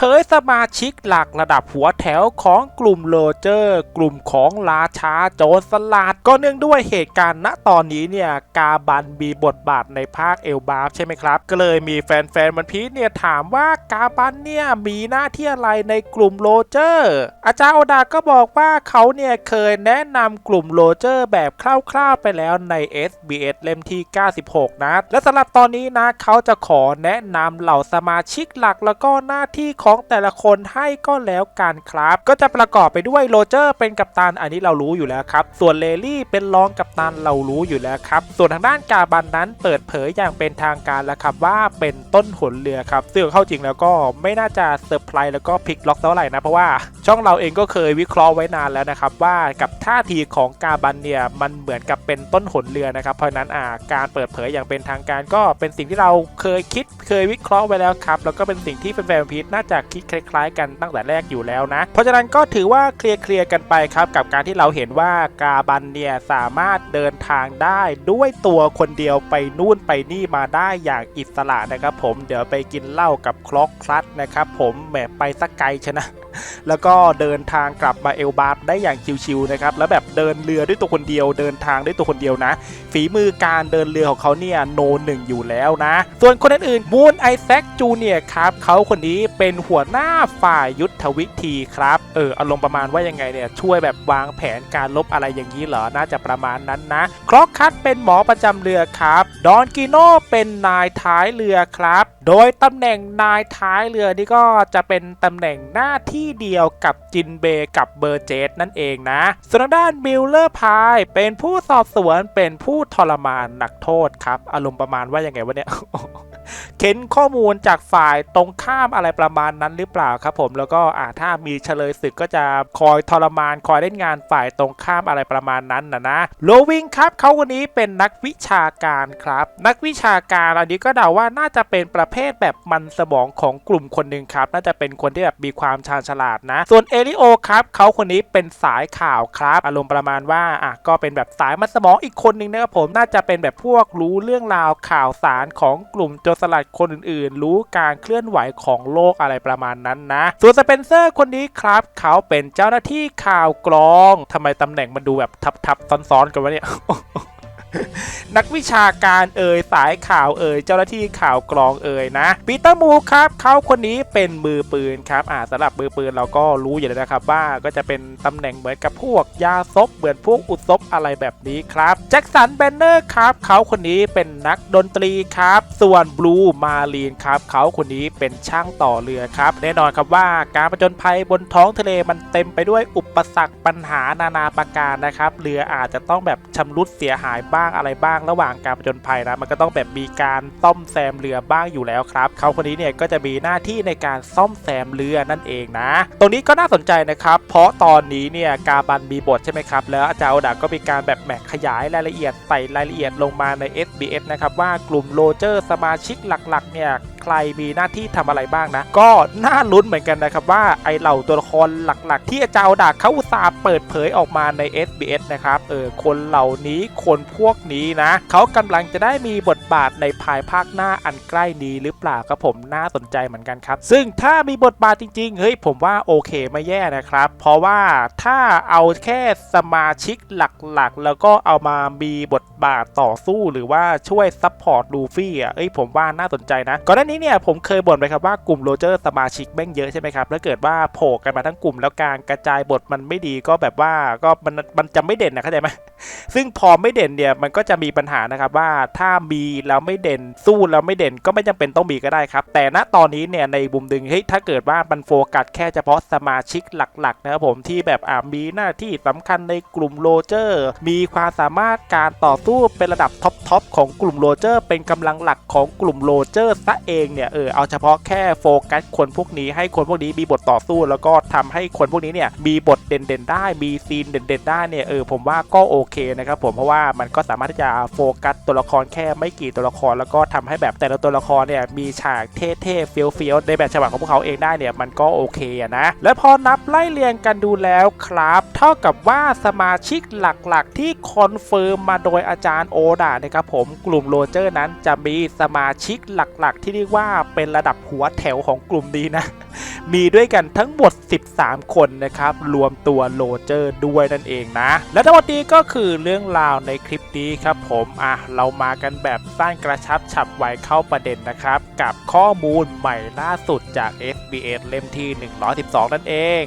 เผยสมาชิกหลักระดับหัวแถวของกลุ่มโรเจอร์ กลุ่มของราชาโจรสลัดก็เนื่องด้วยเหตุการณ์ณตอนนี้เนี่ย กาบันมีบทบาทในภาคเอลบาฟใช่ไหมครับ ก็เลยมีแฟนๆมันพีชเนี่ยถามว่ากาบันเนี่ย มีหน้าที่อะไรในกลุ่มโรเจอร์ อาจารย์โอดาก็บอกว่าเขาเนี่ย เคยแนะนำกลุ่มโรเจอร์แบบคร่าวๆไปแล้วใน SBS เล่มที่ 96 นะ และสำหรับตอนนี้นะเขาจะขอแนะนำเหล่าสมาชิกหลักแล้วก็หน้าที่ของสองแต่ละคนให้ก็แล้วกันครับ ก็จะประกอบไปด้วยโรเจอร์เป็นกัปตันอันนี้เรารู้อยู่แล้วครับ ส่วนเลลี่เป็นรองกัปตันเรารู้อยู่แล้วครับ ส่วนทางด้านกาบันนั้นเปิดเผยอย่างเป็นทางการแล้วครับว่าเป็นต้นหนเรือครับซึ่งเข้าจริงแล้วก็ไม่น่าจะเซอร์ไพรส์แล้วก็พลิกล็อกเท่าไหร่นะเพราะว่าช่องเราเองก็เคยวิเคราะห์ไว้นานแล้วนะครับว่ากับท่าทีของกาบันเนี่ยมันเหมือนกับเป็นต้นหนเรือนะครับเพราะฉะนั้นอ่าการเปิดเผยอย่างเป็นทางการก็เป็นสิ่งที่เราเคยคิด เคยวิเคราะห์ไว้แล้วครับแล้วก็เป็นสิ่งที่แฟนๆพีทน่าจะคิดคล้ายๆ กันตั้งแต่แรกอยู่แล้วนะ เพราะฉะนั้นก็ถือว่าเคลียร์ๆกันไปครับกับการที่เราเห็นว่ากาบันเนี่ยสามารถเดินทางได้ด้วยตัวคนเดียวไปนู่นไปนี่มาได้อย่างอิสระนะครับผมเดี๋ยวไปกินเหล้ากับคล็อกคลัสนะครับผมแหมไปสักไกลชนะ แล้วก็เดินทางกลับมาเอลบาร์ได้อย่างชิวๆนะครับแล้วแบบเดินเรือด้วยตัวคนเดียว เดินทางด้วยตัวคนเดียวนะ ฝีมือการเดินเรือของเขาเนี่ยโนหนึ่งอยู่แล้วนะ ส่วนคนอื่นๆมูนไอแซคจูเนียครับเขาคนนี้เป็นหัวหน้าฝ่ายยุทธวิธีครับเอออารมณ์ประมาณว่ายังไงเนี่ยช่วยแบบวางแผนการลบอะไรอย่างนี้เหรอน่าจะประมาณนั้นนะครอกคัตเป็นหมอประจำเรือครับดอนกิโนเป็นนายท้ายเรือครับ โดยตำแหน่งนายท้ายเรือนี่ก็จะเป็นตำแหน่งหน้าที่เดียวกับจินเบกับเบอร์เจสนั่นเองนะส่วนด้านมิลเลอร์พายเป็นผู้สอบสวนเป็นผู้ทรมานนักโทษครับ อารมณ์ประมาณว่ายังไงวะเนี่ย เค้นข้อมูลจากฝ่ายตรงข้ามอะไรประมาณนั้นหรือเปล่าครับผมแล้วก็อ่าถ้ามีเฉลยศึกก็จะคอยทรมานคอยเล่นงานฝ่ายตรงข้ามอะไรประมาณนั้นนะนะโลวิงครับเขาคนนี้เป็นนักวิชาการครับ นักวิชาการอันนี้ก็เดาว่าน่าจะเป็นประเภทแบบมันสมองของกลุ่มคนหนึ่งครับ น่าจะเป็นคนที่แบบมีความชาญฉลาดนะ ส่วนเอลิโอครับเขาคนนี้เป็นสายข่าวครับ อารมณ์ประมาณว่าอะก็เป็นแบบสายมันสมองอีกคนหนึ่งนะครับผมน่าจะเป็นแบบพวกรู้เรื่องราวข่าวสารของกลุ่มโจรสลัดคนอื่นๆ รู้การเคลื่อนไหวของโลกอะไรประมาณนั้นนะ ส่วนสเปนเซอร์คนนี้ครับ เขาเป็นเจ้าหน้าที่ข่าวกรอง ทำไมตำแหน่งมันดูแบบทับๆซ้อนๆกันวะเนี่ย นักวิชาการเอ่ยสายข่าวเอ่ยเจ้าหน้าที่ข่าวกรองเอ่ยนะปีเตอร์มูครับเขาคนนี้เป็นมือปืนครับอ่าสำหรับมือปืนเราก็รู้อยู่แล้วนะครับว่าก็จะเป็นตำแหน่งเหมือนกับพวกยาซบเหมือนพวกอุศบอะไรแบบนี้ครับแจ็คสันแบนเนอร์ครับเขาคนนี้เป็นนักดนตรีครับ ส่วนบลูมาลีนครับเขาคนนี้เป็นช่างต่อเรือครับ แน่นอนครับว่าการประจนภัยบนท้องทะเลมันเต็มไปด้วยอุปสรรคปัญหานานาประการนะครับเรืออาจจะต้องแบบชำรุดเสียหายบ้างอะไรบ้างระหว่างการประจนภัยนะมันก็ต้องแบบมีการซ่อมแซมเรือบ้างอยู่แล้วครับเขาคนนี้เนี่ยก็จะมีหน้าที่ในการซ่อมแซมเรือนั่นเองนะ ตรงนี้ก็น่าสนใจนะครับ เพราะตอนนี้เนี่ยกาบันมีบทใช่ไหมครับ แล้วอาจารย์อดาก็มีการแบบแหมกขยายรายละเอียดใส่รายละเอียดลงมาใน SBS นะครับว่ากลุ่มโรเจอร์สมาชิกหลักๆเนี่ย รมีหน้าที่ทำอะไรบ้างนะ ก็น่าลุ้นเหมือนกันนะครับว่าไอเหล่าตัวละครหลักๆ ที่อาจารย์ดาเขาสาเปิดเผยออกมาใน SBS นะครับเออคนเหล่านี้คนพวกนี้นะเขากำลังจะได้มีบทบาทในภายภาคหน้าอันใกล้นี้หรือเปล่าครับผมน่าสนใจเหมือนกันครับ ซึ่งถ้ามีบทบาทจริงๆ เฮ้ยผมว่าโอเคไม่แย่นะครับ เพราะว่าถ้าเอาแค่สมาชิกหลักๆ แล้วก็เอามามีบทบาทต่อสู้หรือว่าช่วยซัพพอร์ตลูฟี่อะเอ้ยผมว่าน่าสนใจนะ ก่อนหน้านี้เนี่ยผมเคยบ่นไปครับว่ากลุ่มโรเจอร์สมาชิกแม่งเยอะใช่ไหมครับ แล้วเกิดว่าโผล่กันมาทั้งกลุ่มแล้วการกระจายบทมันไม่ดีก็แบบว่าก็มันมันจะไม่เด่นนะเข้าใจไหม ซึ่งพอไม่เด่นเนี่ยมันก็จะมีปัญหานะครับว่าถ้ามีแล้วไม่เด่นสู้แล้วไม่เด่นก็ไม่จำเป็นต้องมีก็ได้ครับ แต่ณตอนนี้เนี่ยในบุมดึงเฮ้ยถ้าเกิดว่ามันโฟกัสแค่เฉพาะสมาชิกหลักๆนะครับผมที่แบบอ่ามีหน้าที่สำคัญในกลุ่มโรเจอร์ มีความสามารถการต่อสู้เป็นระดับท็อปทอปของกลุ่มโรเจอร์ เป็นกำลังหลักของกลุ่มโรเจอร์ซะเองเนี่ยเออเอาเฉพาะแค่โฟกัสคนพวกนี้ให้คนพวกนี้มีบทต่อสู้แล้วก็ทำให้คนพวกนี้เนี่ยมีบทเด่นๆได้มีซีนเด่นๆได้เนี่ยเออผมว่าก็โอเคนะครับผมเพราะว่ามันก็สามารถที่จะโฟกัสตัวละครแค่ไม่กี่ตัวละคร แล้วก็ทำให้แบบแต่ละตัวละครเนี่ยมีฉากเท่ๆเฟี้ยวๆในแบบฉบับของพวกเขาเองได้เนี่ยมันก็โอเคนะและพอนับไล่เรียงกันดูแล้วครับ เท่ากับว่าสมาชิกหลักๆ ที่คอนเฟิร์มมาโดยอาจารย์โอดานะครับผมกลุ่มโรเจอร์นั้นจะมีสมาชิกหลักๆ ที่เรียกว่าเป็นระดับหัวแถวของกลุ่มนี้นะ มีด้วยกันทั้งหมด 13 คนนะครับ รวมตัวโรเจอร์ด้วยนั่นเองนะ และทั้งหมดนี้ก็คือเรื่องราวในคลิปนี้ครับผมอะเรามากันแบบสั้นกระชับฉับไวเข้าประเด็นนะครับ กับข้อมูลใหม่ล่าสุดจาก SBS เล่มที่ 112 นั่นเอง